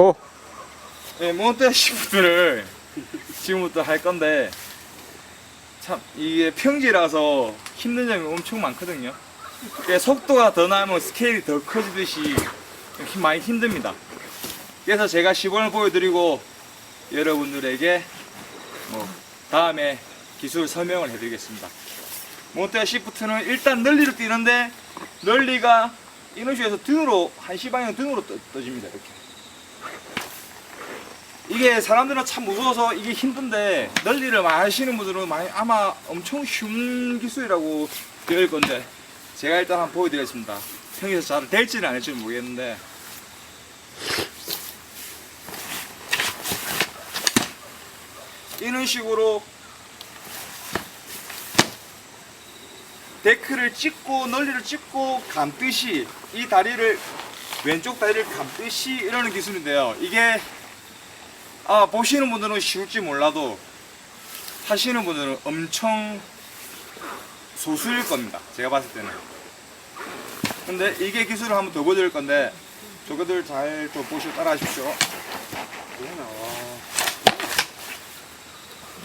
고! 네, 몬테 시프트를 지금부터 할 건데 참 이게 평지라서 힘든 점이 엄청 많거든요. 속도가 더 나면 스케일이 더 커지듯이 힘- 많이 힘듭니다. 그래서 제가 시범을 보여드리고 여러분들에게 뭐 다음에 기술 설명을 해드리겠습니다. 몬테 시프트는 일단 널리를 뛰는데 널리가 이런 해서 등으로 한시 방향 등으로 떠, 떠집니다. 이렇게. 이게 사람들은 참 무서워서 이게 힘든데 널리를 많이 하시는 분들은 많이 아마 엄청 쉬운 기술이라고 되어 있을 건데 제가 일단 한번 보여드리겠습니다. 평에서 잘 될지는 안 될지는 모르겠는데 이런 식으로 데크를 찍고 널리를 찍고 감듯이 이 다리를 왼쪽 다리를 감듯이 이러는 기술인데요. 이게 아 보시는 분들은 쉬울지 몰라도 하시는 분들은 엄청 소수일 겁니다. 제가 봤을 때는. 근데 이게 기술을 한번 더 보여드릴 건데 저거들 잘 좀 보시고 따라 하십시오.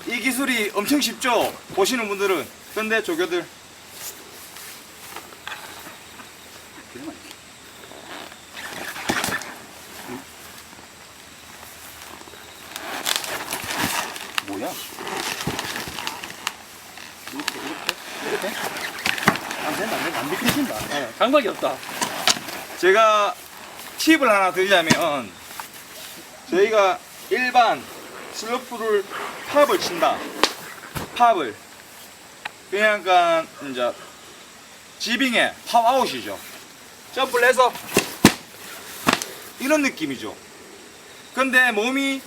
이 기술이 엄청 쉽죠? 보시는 분들은. 근데 조교들 뭐야? 이렇게 이렇게 이렇게 안 된다 안 된다 안 장박이 없다. 제가 팁을 하나 드리자면 저희가 일반 슬로프를 팝을 친다. 팝을. 그러니까 이제 지빙에 팝아웃이죠. 점프를 해서 이런 느낌이죠. 근데 몸이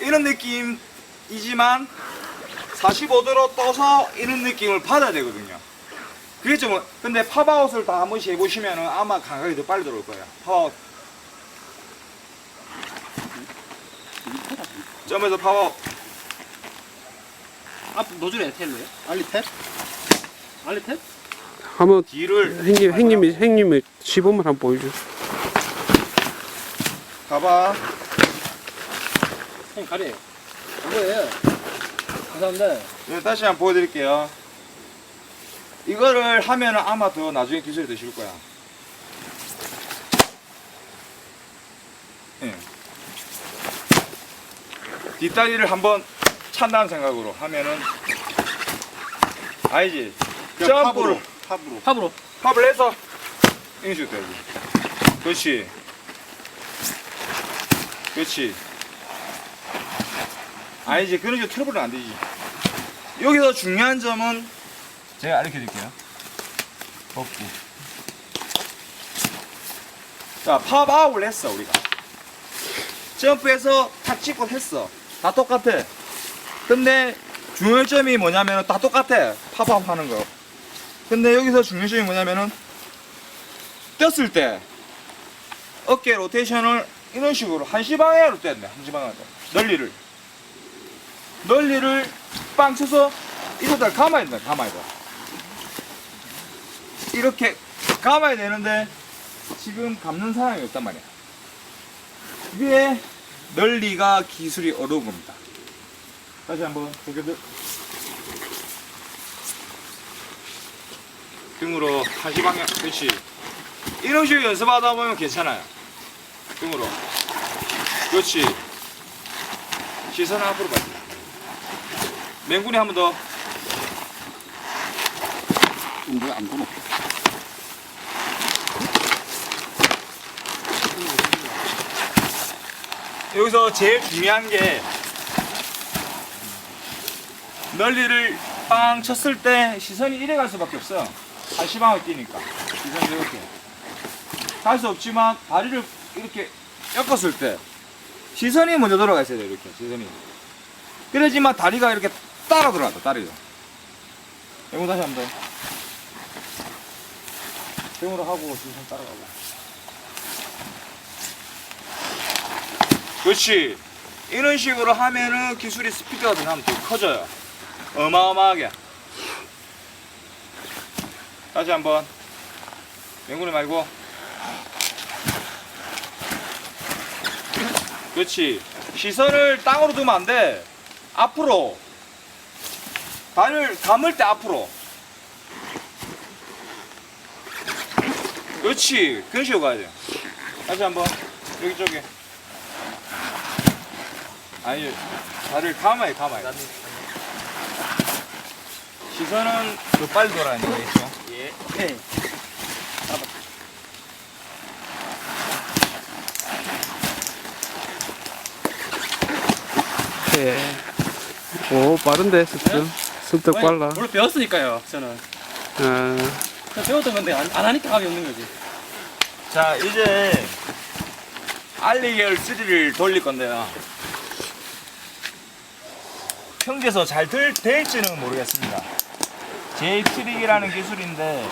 이런 느낌이지만 45도로 떠서 이런 느낌을 받아야 되거든요 그게 좀 근데 팝아웃을 다 한 번씩 해보시면 아마 감각이 더 빨리 들어올 거예요 팝아웃 점에서 팝아웃 앞 노즐에 텔로요? 알리탭? 알리탭? 한번 뒤를 행님, 행님이, 행님이 시범을 한번 보여줘. 가봐 형 가래. 이거예요. 감사합니다. 네, 다시 한번 보여드릴게요 이거를 하면은 아마 더 나중에 기술이 더 쉬울 거야. 예. 뒷다리를 한번 찬다는 생각으로 하면은 알지? 점프를 팝으로 팝으로. 팝을 해서 이런 식으로 돼야지. 그렇지. 그렇지. 아니지. 그런 식으로 트러블은 안 되지. 여기서 중요한 점은 제가 알려 드릴게요. 덮고 자 팝아웃을 했어 우리가. 점프해서 탁 찍고 했어. 다 똑같아. 근데 중요점이 뭐냐면 다 똑같아 팝아웃 하는 거. 근데 여기서 중요한 점이 뭐냐면은 떴을 때 어깨 로테이션을 이런 식으로 한시 방향으로 뗐네 한시 방향으로. 널리를. 널리를 빵 쳐서 이거다 감아야 된다 감아야 돼 이렇게 감아야 되는데 지금 감는 사람이 없단 말이야. 그게 널리가 기술이 어려운 겁니다. 다시 한번 고개들. 등으로 한시 방향 그렇지. 이런 식으로 연습하다 보면 괜찮아요. 등으로. 그렇지. 시선 앞으로 봐. 맹군이 한 번 더. 뭐야 안 보노 여기서 제일 중요한 게 널리를 빵 쳤을 때 시선이 이래 갈 수밖에 없어요. 한시방을 뛰니까. 시선이 이렇게. 갈 수 없지만 다리를 이렇게 엮었을 때 시선이 먼저 들어가 있어야 돼요 이렇게. 시선이. 그래야지만 다리가 이렇게 따라 들어간다 다리가 이거 다시 한번 등으로 하고 시선 따라가고 그렇지 이런 식으로 하면은 기술이 스피드가 더 나면 더 커져요 어마어마하게 다시 한번 맹군이 말고 그렇지. 시선을 땅으로 두면 안 돼. 앞으로. 발을 감을 때 앞으로. 그렇지. 그런 식으로 가야 돼. 다시 한 번. 여기 쪽에. 아니, 발을 감아야 감아야 시선은 더 빨리 돌아야 되겠죠? 예. 네. 예. 오, 빠른데, 습득. 습득 빨라. 원래 배웠으니까요, 저는. 아, 그냥 배웠던 건데 안, 안 하니까 감이 없는 거지. 자, 이제 알리겔 3를 돌릴 건데요. 평지에서 잘 될, 될지는 모르겠습니다. 제이 트릭이라는 기술인데.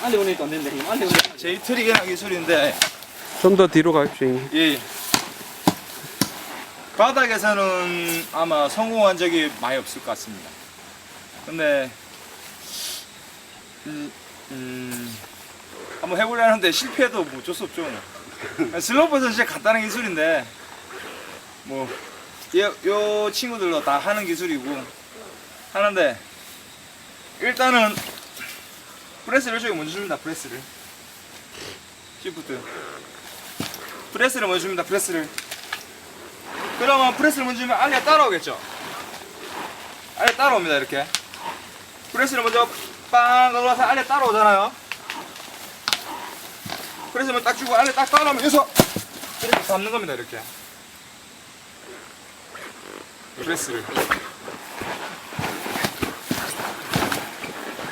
알리 오니까 안 형님. 알리 오니까. 제이 트릭이라는 기술인데, 좀 더 뒤로 가십시오. 형님. 예. 바닥에서는 아마 성공한 적이 많이 없을 것 같습니다. 근데, 음, 음, 한번 해보려는데 실패해도 뭐 어쩔 수 없죠. 슬로프는 진짜 간단한 기술인데, 뭐, 요, 요 친구들도 다 하는 기술이고, 하는데, 일단은, 프레스를 저기 먼저 줍니다, 프레스를. 시프트. 프레스를 먼저 줍니다, 프레스를. 그러면 프레스를 먼저 주면 알리가 따라오겠죠? 알리 따라옵니다, 이렇게. 프레스를 먼저 빵 올라서 알리 따라오잖아요. 프레스를 딱 주고 알리 딱 따라오면 여기서 이렇게 잡는 겁니다, 이렇게. 프레스를.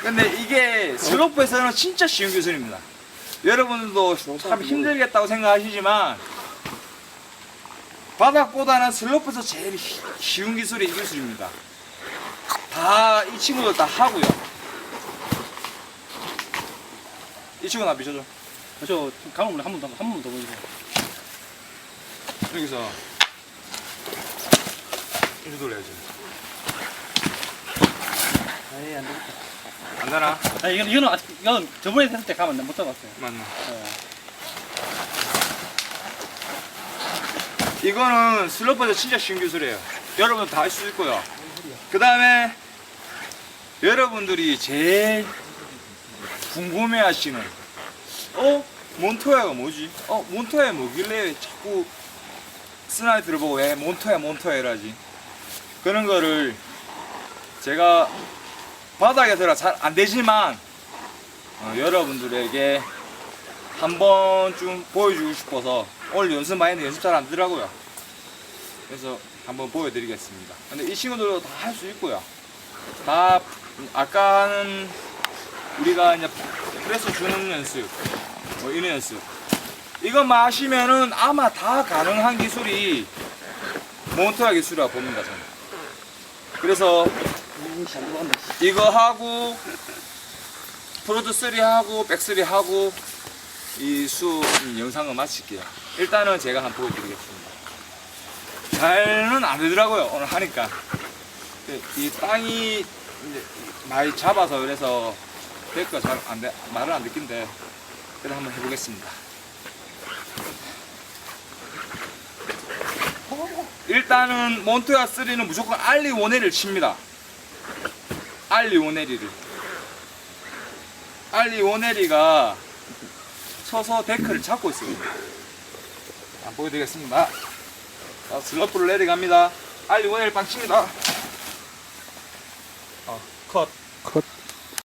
근데 이게 슬로프에서는 진짜 쉬운 기술입니다. 여러분들도 참 힘들겠다고 생각하시지만 바닥보다는 슬로프에서 제일 히- 쉬운 기술이 이 기술입니다. 다 이 친구들 다 하고요. 이 친구 나 비춰줘. 저 감을 한번 더, 한 번 더 보여주세요. 여기서 이렇게 돌려야지. 에이, 안 되겠다. 안 되나? 아, 이건, 이거는 아직, 이건 저번에 했을 때 가면 못 잡았어요. 맞나? 예. 이거는 슬로프에서 진짜 쉬운 기술이에요. 여러분 다 할 수 있고요. 그 다음에 여러분들이 제일 궁금해하시는 어 몬토야가 뭐지? 어 몬토야 뭐길래 자꾸 스나이 들어보고 왜 몬토야 몬토야 이러지? 그런 거를 제가 바닥에서라 잘 안 되지만 어, 여러분들에게 한 번쯤 보여주고 싶어서 오늘 연습 많이 했는데 연습 잘 안 되더라고요. 그래서 한번 보여드리겠습니다. 근데 이 친구들도 다 할 수 있고요. 다 아까는 우리가 이제 프레스 주는 연습, 뭐 이런 연습. 이것만 하시면은 아마 다 가능한 기술이 몬토야 기술이라고 봅니다 저는. 그래서 음, 잘. 이거 하고 프로드 3 하고 백3 하고 이 수 영상을 마칠게요. 일단은 제가 한번 보여드리겠습니다. 잘은 안 되더라고요 오늘 하니까 그, 이 땅이 많이 잡아서 그래서 데크가 잘안 돼, 말을 안 듣긴데 그래도 한번 해보겠습니다. 일단은 몬토야 3는 무조건 알리 원회를 칩니다. 알리 오네리를. 알리 오네리가 서서 데크를 잡고 있습니다. 안 보여드리겠습니다. 자, 슬러프를 내려갑니다. 알리 오네리 빵 칩니다. 어, 컷 컷.